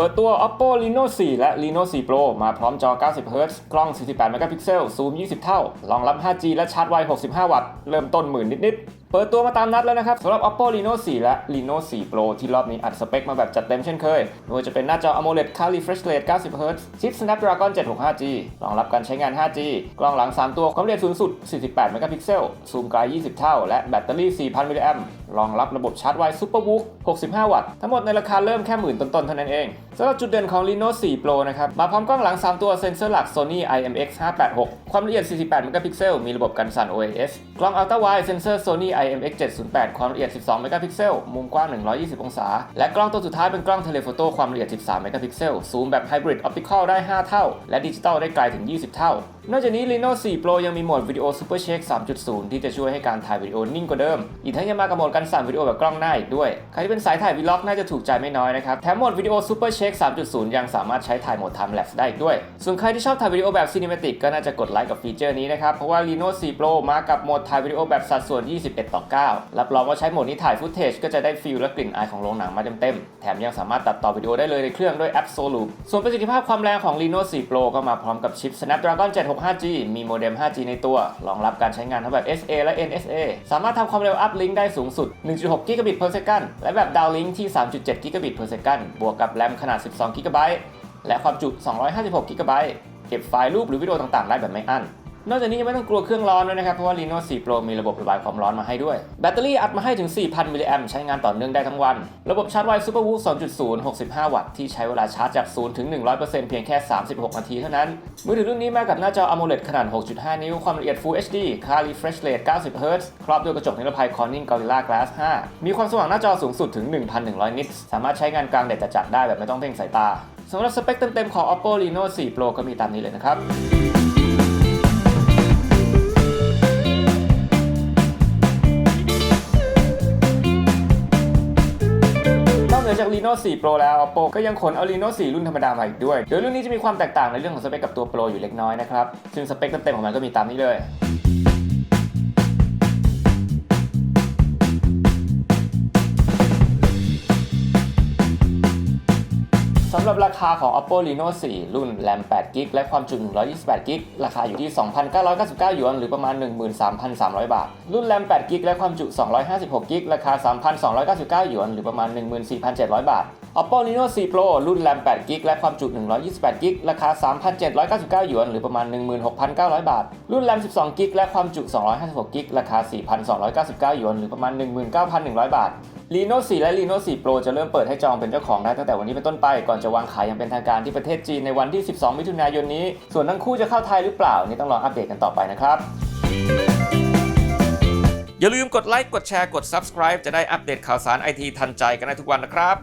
เปิดตัว Oppo Reno 4 และ Reno 4 Pro มาพร้อมจอ 90Hz กล้อง 48 megapixel ซูม 20 เท่า รองรับ 5G และชาร์จไว 65 วัตต์ เริ่มต้นหมื่นนิดๆเปิดตัวมาตามนัดแล้วนะครับสำหรับ Oppo Reno 4 และ Reno 4 Pro ที่รอบนี้อัดสเปคมาแบบจัดเต็มเช่นเคยไม่ว่าจะเป็นหน้าจอ AMOLED Car Refresh Rate 90Hz ชิป Snapdragon 765G รองรับการใช้งาน 5G กล้องหลัง 3 ตัว ความละเอียดสูงสุด 48 megapixel ซูมไกล 20 เท่า และแบตเตอรี่ 4,000 มิลลิแอมรองรับระบบชาร์จไว Superbook 65 วัตต์ ทั้งหมดในราคาเริ่มแค่หมื่นต้นๆเท่านั้นเองสำหรับจุดเด่นของ Reno 4 Pro นะครับ มาพร้อมกล้องหลัง 3 ตัวเซ็นเซอร์หลัก Sony IMX 586 ความละเอียด 48 megapixel มีระบบกันสั่น OIS กล้อง Ultra Wide เซ็นเซอร์ Sony IMX 708 ความละเอียด 12 megapixel มุมกว้าง 120 องศา และกล้องตัวสุดท้ายเป็นกล้องเทเลโฟโต้ความละเอียด 13 megapixel ซูมแบบ Hybrid Optical ได้ 5 เท่า และดิจิตอลได้ไกลถึง 20 เท่า นอกจากนี้ Reno 4 Pro ยังมีโหมดวิดีโอ Super Shake 3.0 ที่จะช่วยให้การถ่ายวิดีโอนิ่งกว่าเดิม อีกทั้งยังมากับโหมดการสั่นวิดีโอแบบกล้องหน้าอีกด้วย ใครที่เป็นสายถ่ายวีล็อกน่าจะถูกใจไม่น้อยนะครับ แถมโหมดวิดีโอ Super Shake 3.0 ยังสามารถใช้ถ่ายโหมด Time Lapse ได้อีกด้วย ส่วนใครที่ชอบถ่ายวิดีโอแบบ Cinematic ก็น่าจะกดไลค์กับฟีเจอร์นี้นะครับ เพราะว่า Reno 4 Pro มากับโหมดถ่ายวิดีโอแบบสัดส่วน 21ต่อ 9 รับรองว่าใช้โหมดนี้ถ่ายฟุตเทจก็จะได้ฟีลและกลิ่นอายของโรงหนังมาเต็มๆ แถมยังสามารถตัดต่อวิดีโอได้เลยในเครื่องด้วยแอป Solo ส่วนประสิทธิภาพความแรงของ Reno 4 Pro ก็มาพร้อมกับชิป Snapdragon 765G มีโมเด็ม 5G ในตัว รองรับการใช้งานทั้งแบบ SA และ NSA สามารถทำความเร็ว uplink ได้สูงสุด 1.6 gigabit per second และแบบ downlink ที่ 3.7 gigabit per second บวกกับแรมขนาด 12 GB และความจุ 256 GB เก็บไฟล์รูปหรือวิดีโอต่างๆ ได้แบบไม่อั้น นอกจากนี้ยังไม่ต้องกลัวเครื่องร้อนด้วยนะครับ เพราะว่า Reno 4 Pro มีระบบระบายความร้อนมาให้ด้วย แบตเตอรี่อัดมาให้ถึง 4,000 มิลลิแอมใช้งานต่อเนื่องได้ทั้งวัน ระบบชาร์จไว Superbook 2.0 65 วัตต์ที่ใช้เวลาชาร์จจาก 0 ถึง 100%เพียงแค่ 36 นาทีเท่านั้น มือถือรุ่นนี้มากับหน้าจอ AMOLED ขนาด 6.5 นิ้ว ความละเอียด Full HD Car Refresh Rate 90Hz ครอบด้วยกระจกนิรภัย Corning Gorilla Glass 5 มีความสว่างหน้าจอสูงสุดถึง 1,100 นิตส์สามารถใช้งานกลางแดดจัดๆได้แบบไม่ต้องเพ่งสายตาสำหรับสเปคเต็มๆของ Oppo Reno 4 Pro ก็มีตามนี้เลยนะครับ Reno 4 Pro แล้ว Oppo ก็ยังขนเอา Reno 4 รุ่นธรรมดามาอีกด้วย โดยรุ่นนี้จะมีความแตกต่างในเรื่องของสเปคกับตัว Pro อยู่เล็กน้อยนะครับ ซึ่งสเปคเต็มๆของมันก็มีตามนี้เลย สำหรับราคาของ Oppo Reno 4 รุ่น RAM 8 g b และความจุ 128 g b ราคาอยู่ที่ 2,999 หยวน หรือประมาณ 13,300 บาท รุ่น RAM 8 g b และความจุ 256 g b ราคา 3,299 หยวน หรือประมาณ 14,700 บาท Oppo Reno 4 Pro รุ่น RAM 8 g b และความจุ 128 g b ราคา 3,799 หยวน หรือประมาณ 16,900 บาท รุ่น RAM 12 g b และความจุ 256 g b ราคา 4,299 หยวน หรือประมาณ 19,100 บาท Reno 4และ Reno 4 Pro จะเริ่มเปิดให้จองเป็นเจ้าของได้ตั้งแต่วันนี้เป็นต้นไปก่อนจะวางขายอย่างเป็นทางการที่ประเทศจีนในวันที่ 12 มิถุนายนนี้ ส่วนทั้งคู่จะเข้าไทยหรือเปล่านี่ต้องรออัปเดตกันต่อไปนะครับอย่าลืมกดไลค์กดแชร์กด subscribe จะได้อัปเดตข่าวสารไอทีทันใจกันได้ทุกวันนะครับ